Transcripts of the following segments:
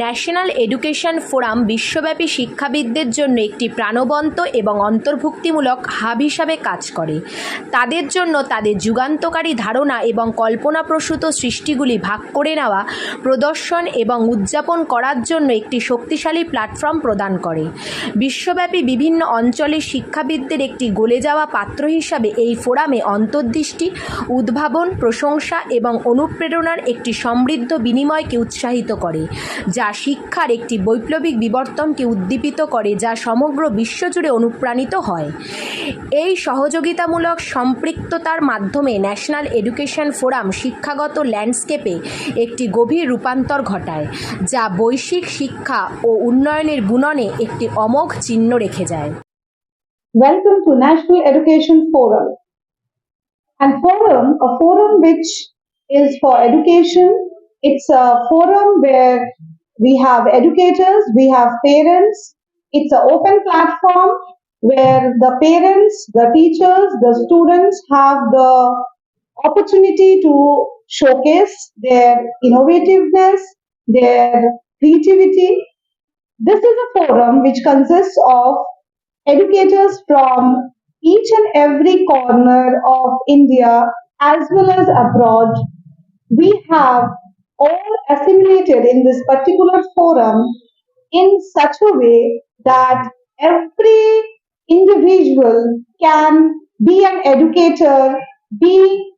National education forum বিশ্বব্যাপী শিক্ষাবিদদের জন্য একটি প্রাণবন্ত এবং অন্তর্ভুক্তিমূলক হাব হিসাবে কাজ করে। তাদের জন্য তাদের যুগান্তকারী ধারণা এবং কল্পনাপ্রসূত সৃষ্টিগুলি ভাগ করে নেওয়া, প্রদর্শন এবং উদযাপন করার জন্য একটি শক্তিশালী প্ল্যাটফর্ম প্রদান করে। বিশ্বব্যাপী বিভিন্ন অঞ্চলের শিক্ষাবিদদের একটি গলে যাওয়া পাত্র হিসাবে এই ফোরামে অন্তর্দৃষ্টি, উদ্ভাবন, প্রশংসা এবং অনুপ্রেরণার একটি সমৃদ্ধ বিনিময়কে উৎসাহিত করে, যা শিক্ষার একটি বৈপ্লবিক বিবর্তনকে উদ্দীপিত করে যা সমগ্র বিশ্বজুড়ে অনুপ্রাণিত হয় এই সহযোগিতামূলক সম্পৃক্ততার মাধ্যমে ন্যাশনাল এডুকেশন ফোরাম শিক্ষাগত ল্যান্ডস্কেপে একটি গভীর রূপান্তর ঘটায় যা বৈশ্বিক শিক্ষা ও উন্নয়নের বুননে একটি অমোঘ চিহ্ন রেখে যায় Welcome to National Education Forum. And forum, a forum which is for education. It's a forum where we have educators, we have parents. It's an open platform where the parents, the teachers, the students have the opportunity to showcase their innovativeness, their creativity. This is a forum which consists of educators from each and every corner of India as well as abroad. We have all assimilated in this particular forum in such a way that every individual can be an educator, be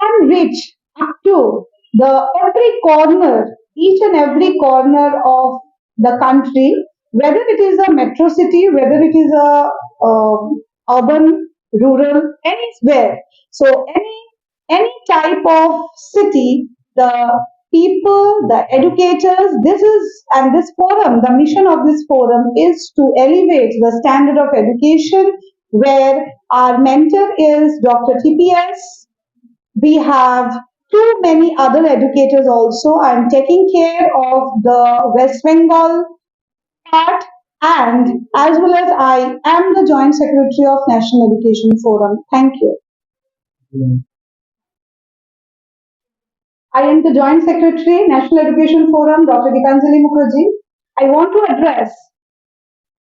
can reach up to the every corner, each and every corner of the country, whether it is a metro city, whether it is a um, urban, rural, anywhere. So any any type of city, the people, the educators, this is and this forum, the mission of this forum is to elevate the standard of education where our mentor is Dr. TPS, we have too many other educators also. I'm taking care of the West Bengal part and as well as I am the Joint Secretary of National Education Forum. Thank you. I am the Joint Secretary, National Education Forum, Dr. Gitanjali Mukherjee. I want to address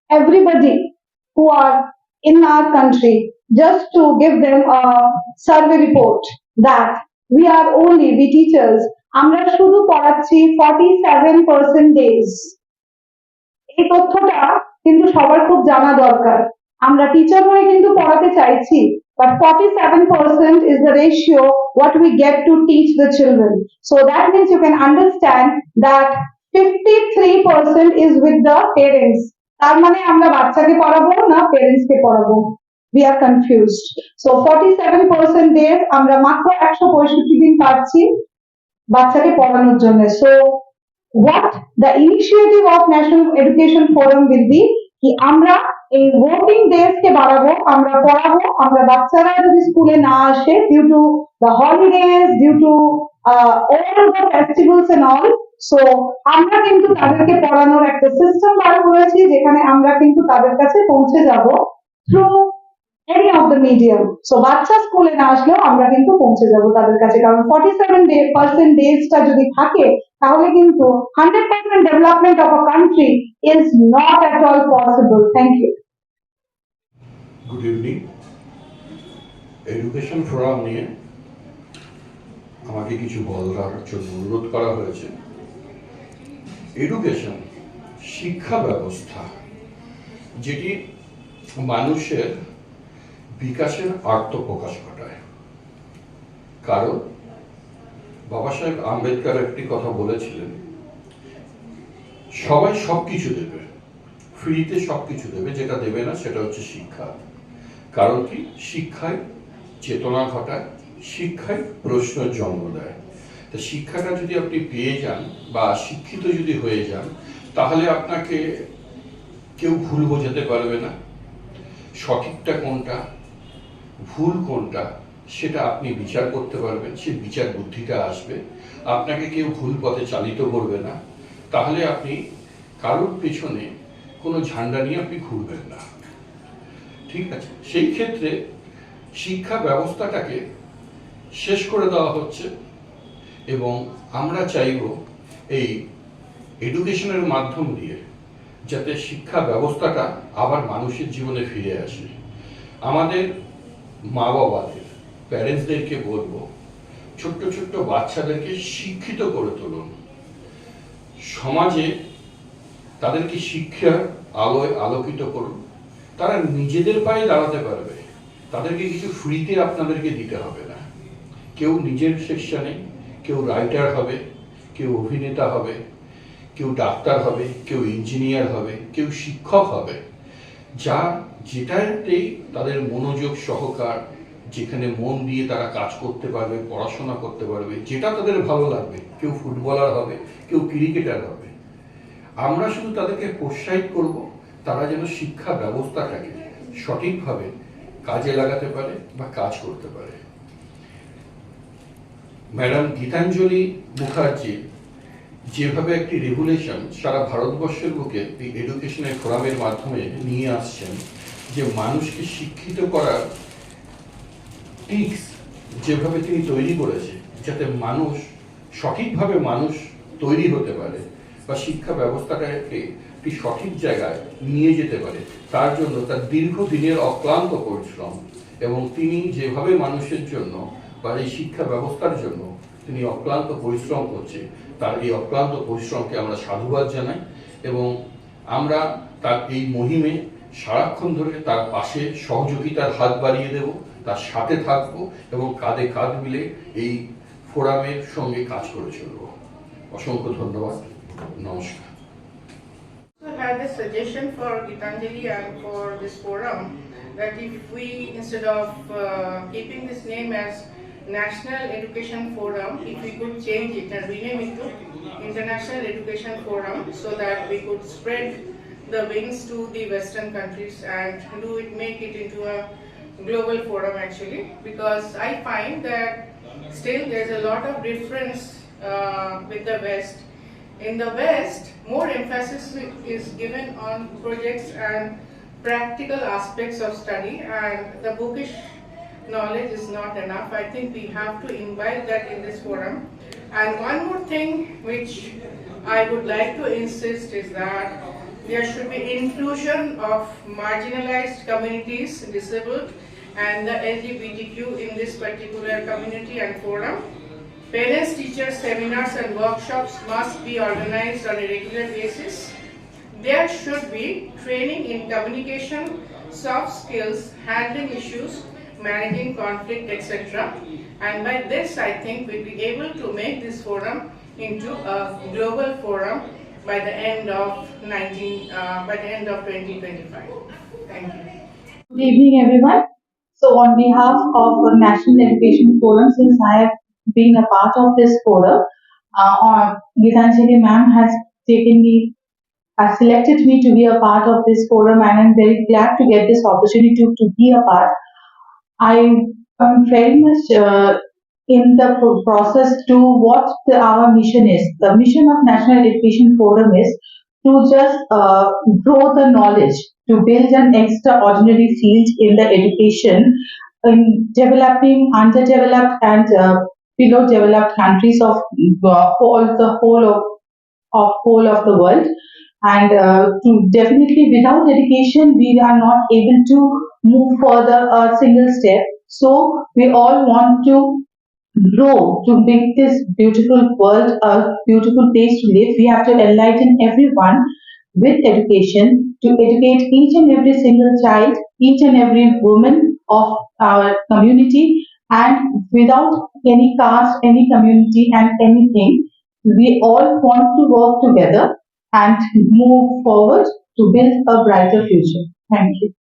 everybody who are in our country just to give them a survey report that we are only, we teachers, আমরা শুধু পড়াচ্ছি 47 percentage এই তথ্যটা কিন্তু সবার খুব জানা দরকার আমরা টিচার হয়ে কিন্তু পড়াতে চাইছি but 47% is the ratio what we get to teach the children so that means you can understand that 53% is with the parents তার মানে আমরা বাচ্চাকে পড়াবো না প্যারেন্টস কে পড়াবো we are confused so 47% days আমরা মাত্র 165 দিন পাচ্ছি বাচ্চাকে পড়ানোর জন্য so what the initiative of national education forum will be কি আমরা এই ওয়ার্কিং ডেজ কে বাড়াবো, আমরা পড়াবো, আমরা বাচ্চারা যদি স্কুলে না আসে due to the holidays due to all the festivals and so আমরা কিন্তু তাদেরকে পড়ানোর একটা সিস্টেম বার করেছি, যেখানে আমরা কিন্তু তাদের কাছে পৌঁছে যাব through any of the medium so বাচ্চা স্কুলে না আসলেও আমরা কিন্তু পৌঁছে যাব তাদের কাছে, কারণ ফর্টি সেভেন ডে পার্সেন্ট ডেজটা যদি থাকে, তাহলে কিন্তু hundred percent development of a country is not at all possible thank you good evening education forum নিয়ে আমাকে কিছু বলার জন্য অনুরোধ করা হয়েছে। এডুকেশন শিক্ষা ব্যবস্থা, যেটি মানুষের বিকাশের আত্মপ্রকাশ ঘটায়। কারণ, বাবা সাহেব আম্বেদকর একটি কথা বলেছিলেন, সবাই সব কিছু দেবে, ফ্রিতে সব কিছু দেবে, যেটা দেবে না সেটা হচ্ছে শিক্ষা। কারণ কি? শিক্ষায় চেতনা ঘটায়, শিক্ষায় প্রশ্ন জন্ম দেয়। তা শিক্ষাটা যদি আপনি পেয়ে যান বা শিক্ষিত যদি হয়ে যান, তাহলে আপনাকে কেউ ভুল বোঝাতে পারবে না। সঠিকটা কোনটা? ভুল কোনটা? সেটা আপনি বিচার করতে পারবেন, সে বিচার বুদ্ধিটা আসবে। আপনাকে কেউ ভুল পথে চালিত করবে না। তাহলে আপনি কারোর পেছনে কোনো ঝান্ডা নিয়ে আপনি ঘুরবেন না। ঠিক আছে। সেই ক্ষেত্রে শিক্ষা ব্যবস্থাটাকে শেষ করে দেওয়া হচ্ছে এবং আমরা চাইব এই এডুকেশনের মাধ্যম দিয়ে যাতে শিক্ষা ব্যবস্থাটা আবার মানুষের জীবনে ফিরে আসে। আমাদের মা বাবাদের প্যারেন্টসদেরকে বলব, ছোট্ট ছোট্ট বাচ্চাদেরকে শিক্ষিত করে তুলুন। সমাজে তাদেরকে শিক্ষার আলোয় আলোকিত করুন। তারা নিজেদের পায়ে দাঁড়াতে পারবে। তাদেরকে কিছু ফ্রিতে আপনাদেরকে দিতে হবে না। কেউ নিজের সেকশনে, কেউ রাইটার হবে, কেউ অভিনেতা হবে, কেউ ডাক্তার হবে, কেউ ইঞ্জিনিয়ার হবে, কেউ শিক্ষক হবে। যা যেটাতেই তাদের মনোযোগ সহকার, যেখানে মন দিয়ে তারা কাজ করতে পারবে, পড়াশোনা করতে পারবে, যেটা তাদের ভালো লাগবে। কেউ ফুটবলার হবে, কেউ ক্রিকেটার হবে। আমরা শুধু তাদেরকে প্রোৎসাহিত করব তারা যেন শিক্ষা ব্যবস্থাটাকে সঠিকভাবে কাজে লাগাতে পারে বা কাজ করতে পারে। ম্যাডাম গীতাঞ্জলি মুখার্জি যেভাবে একটি রেগুলেশন সারা ভারতবর্ষের বুকে এই এডুকেশনের ফোরামের মাধ্যমে নিয়ে আসছেন, যে মানুষকে শিক্ষিত করার টিক্স যেভাবে তিনি তৈরি করেছে, যাতে মানুষ সঠিকভাবে মানুষ তৈরি হতে পারে বা শিক্ষা ব্যবস্থাটাকে একটি সঠিক জায়গায় নিয়ে যেতে পারে। তার জন্য তার দীর্ঘদিনের অক্লান্ত পরিশ্রম এবং তিনি যেভাবে মানুষের জন্য বা এই শিক্ষা ব্যবস্থার জন্য তিনি অক্লান্ত পরিশ্রম করছে তার এই অক্লান্ত পরিশ্রমকে আমরা সাধুবাদ জানাই এবং আমরা তার এই মহিমে সারাক্ষণ ধরে তার পাশে সহযোগিতার হাত বাড়িয়ে দেব, তার সাথে থাকব এবং কাঁধে কাঁধ মিলে এই ফোরামের সঙ্গে কাজ করে চলব। অসংখ্য ধন্যবাদ। নমস্কার। I had a suggestion for Gitanjali and for this forum that if we, instead of uh, keeping this name as National Education Forum, if we could change it and rename it to International Education Forum so that we could spread the wings to the Western countries and do it, make it into a global forum actually, because I find that still there's a lot of difference uh, with the West in the West, more emphasis is given on projects and practical aspects of study, and the bookish knowledge is not enough. I think we have to imbibe that in this forum. And one more thing which I would like to insist is that there should be inclusion of marginalized communities, disabled, and the LGBTQ in this particular community and forum. Parents, teachers, seminars and workshops must be organized on a regular basis. There should be training in communication, soft skills, handling issues, managing conflict, etc. And by this, I think we'll be able to make this forum into a global forum by the end of 19, uh, by the end of 2025. Thank you. Good evening, everyone. So, on behalf of the National Education Forum, since I have been a part of this forum, uh, Gitanjali ma'am has taken me, has selected me to be a part of this forum, and I'm very glad to get this opportunity to, to be a part. I am very much uh, in the process to what the, our mission is. The mission of National Education Forum is to just uh, grow the knowledge, to build an extraordinary field in the education in developing, underdeveloped, and uh, below developed countries of uh, whole the whole of of whole of the world. And uh, to definitely without education, we are not able to move further a single step. So we all want to grow to make this beautiful world a beautiful place to live. We have to enlighten everyone with education to educate each and every single child, each and every woman of our community, and without any caste, any community, and anything, we all want to work together and move forward to build a brighter future. Thank you.